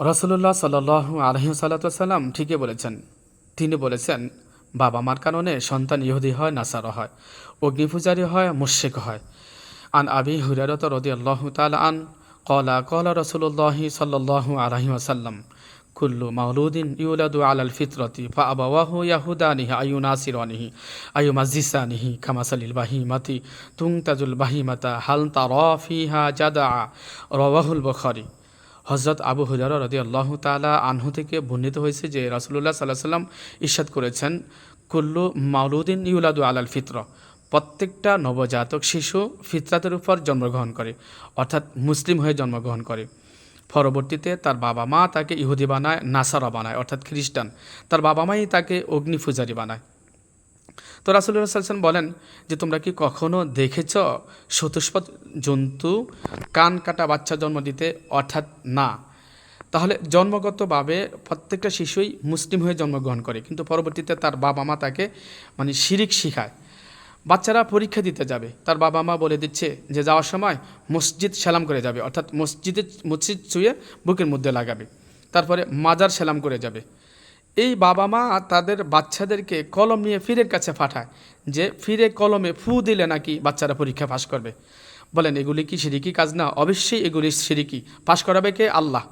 রসুল্লাহ সাল আলহিম সাল্লাম ঠিকই বলেছেন। তিনি বলেছেন, বাবা মার কারণে সন্তান ইহুদি হয়, নাসার হয়, অগ্নিপূজারী হয় মুশেক হয়। আন আবি হুরারত রদি আল্লাহ তাল আন কলা কলা রসুল্লাহি সাল্লাহ আলহিম আসাল্লাম কুল্লু মাউলুদ্দিন ইউলাদু আলাল ফিতরতি ফা আবাওয়াহু ইয়াহুদানিহি আয়ু নাসির নাসিরানিহি আয়ু মাজিসানিহি কামাসালিল বাহিমাতি তুং তাজুল বাহিমাতা, হাল তারা ফিহা জাদা রওয়াহুল বখারি। হজরত আবু হুজার রদি আল্লাহ তালা আনহু থেকে বর্ণিত হয়েছে যে রাসুলুল্লাহ সাল্লাহ সাল্লাম ইস্বাদ করেছেন, কুল্লু মাউলুদ্দিন ইউলাদু আলাল ফিত্র প্রত্যেকটা নবজাতক শিশু ফিতরাতের উপর জন্মগ্রহণ করে, অর্থাৎ মুসলিম হয়ে জন্মগ্রহণ করে। পরবর্তীতে তার বাবা মা তাকে ইহুদি বানায়, নাসারা বানায়, অর্থাৎ খ্রিস্টান। তার বাবা মাই তাকে অগ্নি পূজারী বানায়। তো রাসুল্লাহ সাল্লাম বলেন যে, তোমরা কি কখনো দেখেছ চতুষ্পদ জন্তু কান কাটা বাচ্চা জন্ম দিতে? অর্থাৎ না। তাহলে জন্মগতভাবে প্রত্যেকটা শিশুই মুসলিম হয়ে জন্মগ্রহণ করে, কিন্তু পরবর্তীতে তার বাবা মা তাকে মানে শিরিক শিখায়। বাচ্চারা পরীক্ষা দিতে যাবে। তার বাবা মা বলে দিচ্ছে যে, যাওয়ার সময় মসজিদ সালাম করে যাবে। অর্থাৎ মসজিদে, মসজিদ ছুঁয়ে বুকের মধ্যে লাগাবে। তারপরে মাজার সালাম করে যাবে। এই বাবা মা তাদের বাচ্চাদেরকে কলম নিয়ে ফিরের কাছে পাঠায়, যে ফিরে কলমে ফু দিলে নাকি বাচ্চারা পরীক্ষা পাশ করবে। বলেন, এগুলি কি সিরিকি কাজ না? অবশ্যই এগুলি সিরিকি পাশ করাবে কে? আল্লাহ।